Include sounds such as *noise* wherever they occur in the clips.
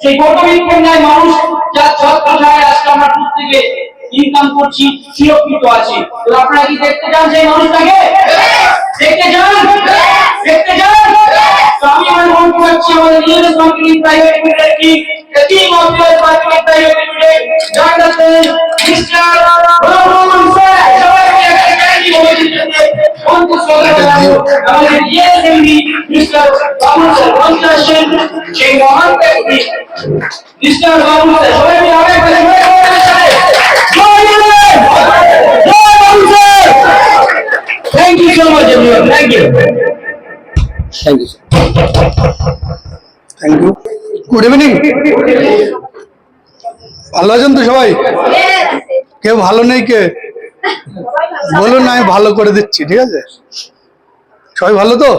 সেই বটবৃক্ষের ন্যায় মানুষ যার ছত্রছায় আজকে আমরা প্রত্যেকে ইনকাম করছি, সুরক্ষিত আছি। তো আপনারা কি দেখতে চান সেই মানুষটাকে? দেখতে চান? দেখতে চান? আমি আমার করছি আমাদের নিজেদের কোম্পানি প্রাইভেট লিমিটেড কি? টিম অফ প্রাইভেট লিমিটেড জানাতেন মিস্টার আমাদের মিস্টার বাবুল স্যার সেই মহান ব্যক্তি মিস্টার বাবুল স্যার সবাই মিলে thank you so much everyone thank you thank you thank you good evening ভালো আছেন তো সবাই? কেউ ভালো নেই কে? *laughs* বলুন না আমি ভালো করে দিচ্ছি ঠিক আছে? সবাই ভালো তো?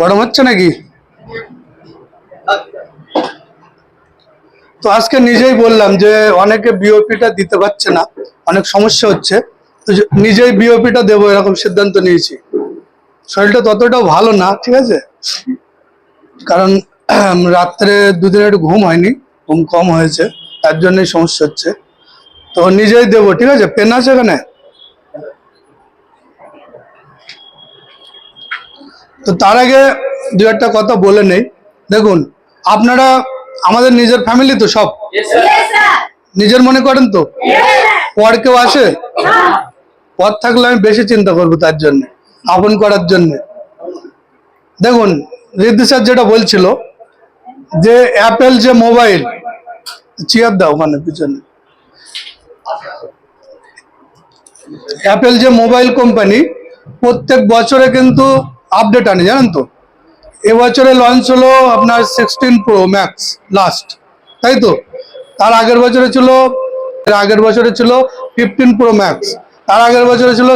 গরম হচ্ছে নাকি? তো আজকে নিজেই বললাম যে অনেকে বিওপিটা দিতে পারছে না অনেক সমস্যা হচ্ছে। তো নিজেই বিওপিটা দেবো এরকম সিদ্ধান্ত নিয়েছি। শরীরটা ততটাও ভালো না ঠিক আছে? কারণ রাত্রে দুদিন একটু ঘুম হয়নি ঘুম কম হয়েছে তার জন্যই সমস্যা হচ্ছে। তো নিজেই দেবো ঠিক আছে? পেন আছে এখানে? তো তার আগে দু একটা কথা বলে নেই। দেখুন আপনারা আমাদের নিজের ফ্যামিলি তো সব? নিজের মনে করেন তো? পর কেউ আসে? পর থাকলে আমি বেশি চিন্তা করব তার জন্য আপন করার জন্য। দেখুন রিদ্ধি স্যার যেটা বলছিল যে অ্যাপেল যে মোবাইল চেয়ার দাও ওখানে পিছনে। অ্যাপেল যে মোবাইল কোম্পানি প্রত্যেক বছরে কিন্তু আপডেট আনে, জানেন তো? এবছরে লঞ্চ হলো আপনার সিক্সটিন প্রো ম্যাক্স লাস্ট তাই তো? তার আগের বছরে ছিল আগের বছরে ছিল ফিফটিন প্রো ম্যাক্স তার আগের বছরে ছিল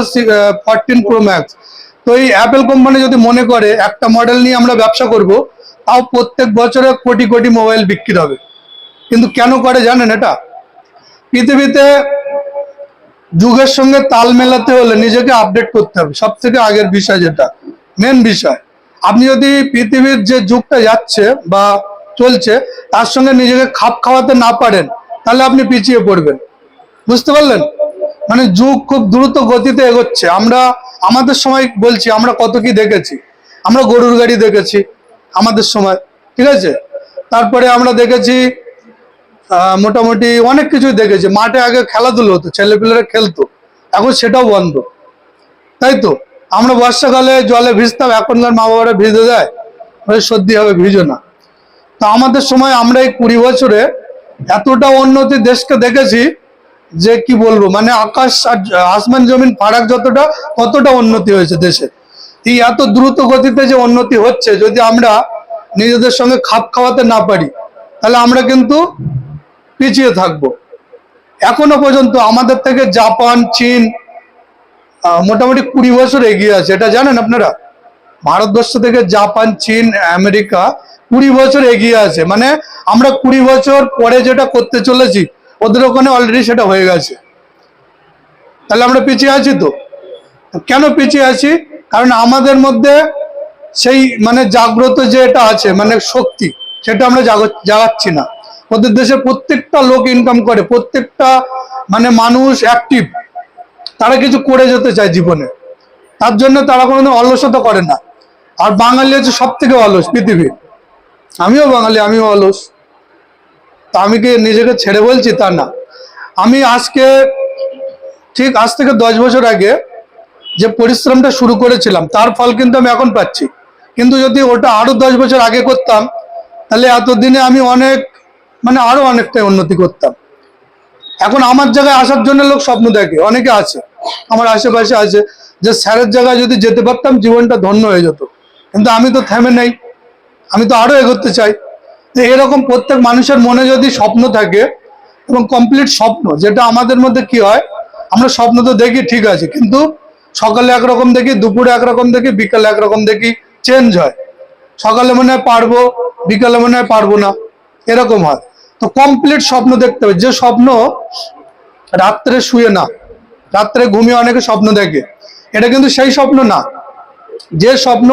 ফরটিন প্রো ম্যাক্স তো এই অ্যাপেল কোম্পানি যদি মনে করে, একটা মডেল নিয়ে আমরা ব্যবসা করব, তাও প্রত্যেক বছরে কোটি কোটি মোবাইল বিক্রি হবে। কিন্তু কেন করে জানেন এটা? পৃথিবীতে যুগের সঙ্গে তাল মেলাতে হলে নিজেকে আপডেট করতে হবে। সব থেকে আগের বিষয় যেটা। মেন বিষয়। আপনি যদি পৃথিবীর যে যুগটা যাচ্ছে বা চলছে, তার সঙ্গে নিজেকে খাপ খাওয়াতে না পারেন, তাহলে আপনি পিছিয়ে পড়বেন। বুঝতে পারলেন? মানে যুগ খুব দ্রুত গতিতে এগোচ্ছে। আমরা, আমাদের সময় বলছি, আমরা কত কি দেখেছি? আমরা গরুর গাড়ি দেখেছি আমাদের সময়, ঠিক আছে? তারপরে আমরা দেখেছি মোটামুটি অনেক কিছুই দেখেছি। মাঠে আগে খেলাধুলো হতো, ছেলেপিলেরা খেলতো, এখন সেটাও বন্ধ। তাই তো? আমরা বর্ষাকালে জলে ভিজতাম এখনকার মা বাবারা ভিজে ওই সর্দি হবে, ভিজো না। তো আমাদের সময় আমরা এই কুড়ি বছরে এতটা উন্নতি দেশকে দেখেছি যে কি বলব মানে আকাশ আর আসমান জমিন ফারাক যতটা, ততটা উন্নতি হয়েছে দেশে। এই এত দ্রুত গতিতে যে উন্নতি হচ্ছে, যদি আমরা নিজেদের সঙ্গে খাপ খাওয়াতে না পারি, তাহলে আমরা কিন্তু পিছিয়ে থাকব। এখনও পর্যন্ত আমাদের থেকে জাপান, চীন মোটামুটি কুড়ি বছর এগিয়ে আছে। এটা জানেন আপনারা? ভারতবর্ষ থেকে জাপান, চীন, আমেরিকা কুড়ি বছর এগিয়ে আছে। মানে আমরা কুড়ি বছর পরে যেটা করতে চলেছি, ওদের ওখানে অলরেডি সেটা হয়ে গেছে। তাহলে আমরা পিছিয়ে আছি তো? কেন পিছিয়ে আছি? কারণ আমাদের মধ্যে সেই মানে জাগ্রত যে এটা আছে মানে শক্তি, সেটা আমরা জাগ- জাগাচ্ছি না। ওদের দেশে প্রত্যেকটা লোক ইনকাম করে, প্রত্যেকটা মানে মানুষ অ্যাক্টিভ তারা কিছু করে যেতে চায় জীবনে। তার জন্য তারা কোনোদিন অলসতা করে না। আর বাঙালি হচ্ছে সব থেকে অলস পৃথিবীর আমিও বাঙালি, আমিও অলস। তা আমি কি নিজেকে ছেড়ে বলছি? তা না। আমি আজকে, ঠিক আজ থেকে দশ বছর আগে যে পরিশ্রমটা শুরু করেছিলাম, তার ফল কিন্তু আমি এখন পাচ্ছি। কিন্তু যদি ওটা আরও দশ বছর আগে করতাম, তাহলে এতদিনে আমি অনেক মানে আরও অনেকটাই উন্নতি করতাম। এখন আমার জায়গায় আসার জন্য লোক স্বপ্ন দেখে, অনেকে আছে। আমার আশেপাশে আছে। যে স্যারের জায়গায় যদি যেতে পারতাম, জীবনটা ধন্য হয়ে যেত। কিন্তু আমি তো থেমে নেই। আমি তো আরও এগোতে চাই। এরকম প্রত্যেক মানুষের মনে যদি স্বপ্ন থাকে, এবং কমপ্লিট স্বপ্ন, যেটা আমাদের মধ্যে কি হয়, আমরা স্বপ্ন তো দেখি, ঠিক আছে। কিন্তু সকালে একরকম দেখি, দুপুরে একরকম দেখি, বিকালে একরকম দেখি চেঞ্জ হয়। সকালে মনে হয় পারব, বিকালে মনে হয় পারব না। এরকম হয়। তো কমপ্লিট স্বপ্ন দেখতে হবে। যে স্বপ্ন রাত্রে শুয়ে না রাত্রে ঘুমিয়ে অনেকে স্বপ্ন দেখে। এটা কিন্তু সেই স্বপ্ন না। যে স্বপ্ন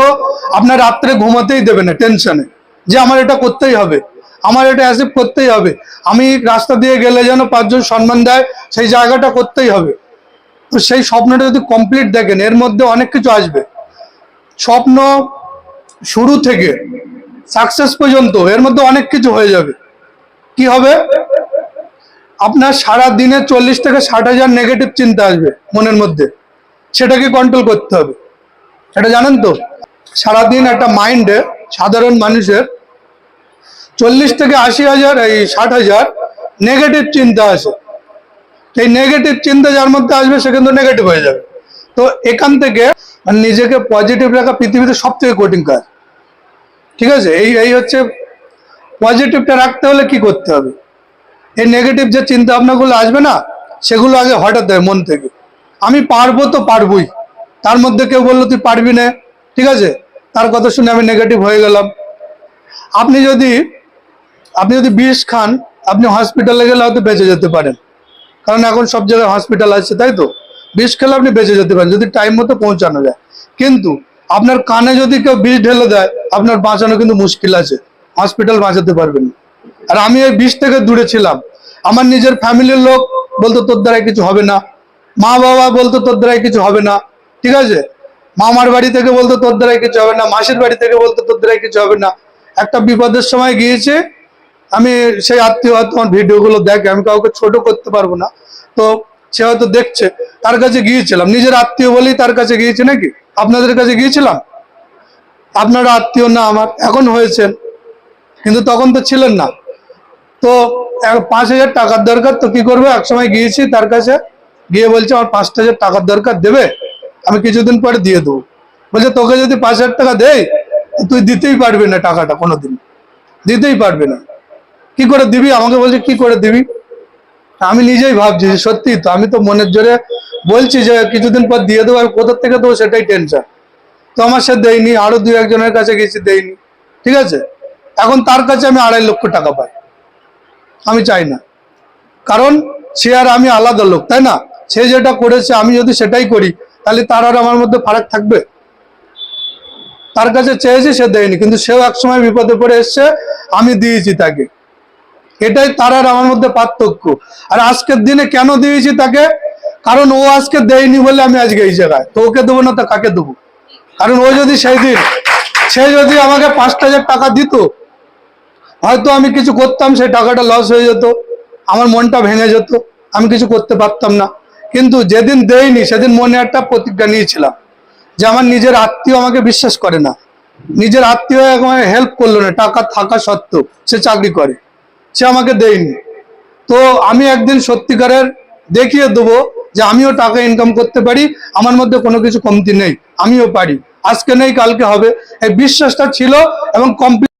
আপনার রাত্রে ঘুমাতেই দেবে না টেনশনে যে আমার এটা করতেই হবে, আমার এটা অ্যাসিভ করতেই হবে। আমি রাস্তা দিয়ে গেলে যেন পাঁচজন সম্মান দেয়, সেই জায়গাটা করতেই হবে। তো সেই স্বপ্নটা যদি কমপ্লিট দেখেন, এর মধ্যে অনেক কিছু আসবে। স্বপ্ন শুরু থেকে সাকসেস পর্যন্ত, এর মধ্যে অনেক কিছু হয়ে যাবে। কি হবে? আপনার সারা দিনে চল্লিশ থেকে ষাট হাজার নেগেটিভ চিন্তা আসবে মনের মধ্যে। সেটাকে কন্ট্রোল করতে হবে। এটা জানেন তো? সারাদিন একটা মাইন্ডে সাধারণ মানুষের চল্লিশ থেকে আশি হাজার, এই ষাট হাজার নেগেটিভ চিন্তা আসে। এই নেগেটিভ চিন্তা যার মধ্যে আসবে, সে কিন্তু নেগেটিভ হয়ে যাবে। তো এখান থেকে মানে নিজেকে পজিটিভ রাখা পৃথিবীতে সব থেকে কঠিন কাজ। ঠিক আছে? এই এই হচ্ছে পজিটিভটা রাখতে হলে কি করতে হবে? এই নেগেটিভ যে চিন্তা ভাবনাগুলো আসবে না, সেগুলো আগে হঠাৎ দেয় মন থেকে। আমি পারব তো পারবই। তার মধ্যে কেউ বলল, তুই পারবি না। ঠিক আছে? তার কথা শুনে আমি নেগেটিভ হয়ে গেলাম। আপনি যদি আপনি যদি বিষ খান, আপনি হসপিটালে গেলে হয়তো বেঁচে যেতে পারেন। কারণ এখন সব জায়গায় হসপিটাল আছে, তাই তো? বিষ খেলে আপনি বেঁচে যেতে পারেন, যদি টাইম মতো পৌঁছানো যায়। কিন্তু আপনার কানে যদি কেউ বিষ ঢেলে দেয়, আপনার বাঁচানো কিন্তু মুশকিল আছে। হসপিটাল বাঁচাতে পারবেন না। আর আমি ওই বিষ থেকে দূরে ছিলাম। আমার নিজের ফ্যামিলির লোক বলতো, তোর দ্বারাই কিছু হবে না। মা বাবা বলতো, তোর দ্বারাই কিছু হবে না। ঠিক আছে? মামার বাড়ি থেকে বলতো, তোর দ্বারাই কিছু হবে না। মাসির বাড়ি থেকে বলতো, তোর দ্বারাই কিছু হবে না। একটা বিপদের সময় গিয়েছে, আমি সেই আত্মীয় হয়তো আমার ভিডিওগুলো দেখে, আমি কাউকে ছোট করতে পারব না। তো সে হয়তো দেখছে, তার কাছে গিয়েছিলাম। নিজের আত্মীয় বলেই তার কাছে গিয়েছে নাকি? আপনাদের কাছে গিয়েছিলাম? আপনারা আত্মীয় না আমার, এখন হয়েছেন। কিন্তু তখন তো ছিলেন না। তো পাঁচ হাজার টাকার দরকার, তো কি করবে? এক সময় গিয়েছি তার কাছে, গিয়ে বলছে, আমার পাঁচ হাজার টাকার দরকার দেবে, আমি কিছুদিন পরে দিয়ে দেবো। বলছে, তোকে যদি পাঁচ হাজার টাকা দেই, তুই দিতেই পারবি না টাকাটা কোনোদিন। দিতেই পারবি না। কি করে দিবি? আমাকে বলছে, কি করে দিবি? আমি নিজেই ভাবছি যে সত্যি তো, আমি তো মনের জোরে বলছি যে কিছুদিন পর দিয়ে দেবো আমি কোথার থেকে দেবো সেটাই টেনশন। তো আমার সে দেয়নি, আরও দুই একজনের কাছে গেছি দেয়নি, ঠিক আছে? এখন তার কাছে আমি আড়াই লক্ষ টাকা পাই। আমি চাই না। কারণ সে আর আমি আলাদা লোক, তাই না? সে যেটা করেছে, আমি যদি সেটাই করি, তাহলে তার আর আমার মধ্যে ফারাক থাকবে? তার কাছে চেয়েছে, সে দেয়নি, কিন্তু সেও একসময় বিপদে পড়ে এসছে, আমি দিয়েছি তাকে। এটাই তার আর আমার মধ্যে পার্থক্য। আর আজকের দিনে কেন দিয়েছি তাকে? কারণ ও আজকে দেয়নি বলে আমি আজকে এই জায়গায়। তো ওকে দেবো না, তো কাকে দেবো? কারণ ও যদি সেই দিন, সে যদি আমাকে পাঁচটা হাজার টাকা দিত হয়তো আমি কিছু করতাম, সেই টাকাটা লস হয়ে যেত, আমার মনটা ভেঙে যেত, আমি কিছু করতে পারতাম না। কিন্তু যেদিন দেয়নি সেদিন মনে একটা প্রতিজ্ঞা নিয়েছিলাম, যে আমার নিজের আত্মীয় আমাকে বিশ্বাস করে না। নিজের আত্মীয় আমাকে হেল্প করল না, টাকা থাকা সত্ত্বেও সে চাকরি করে, সে আমাকে দেয়নি। তো আমি একদিন সত্যিকারের দেখিয়ে দেবো যে আমিও টাকা ইনকাম করতে পারি, আমার মধ্যে কোনো কিছু কমতি নেই, আমিও পারি। আজকে নেই, কালকে হবে। এই বিশ্বাসটা ছিল এবং কমপ্লিট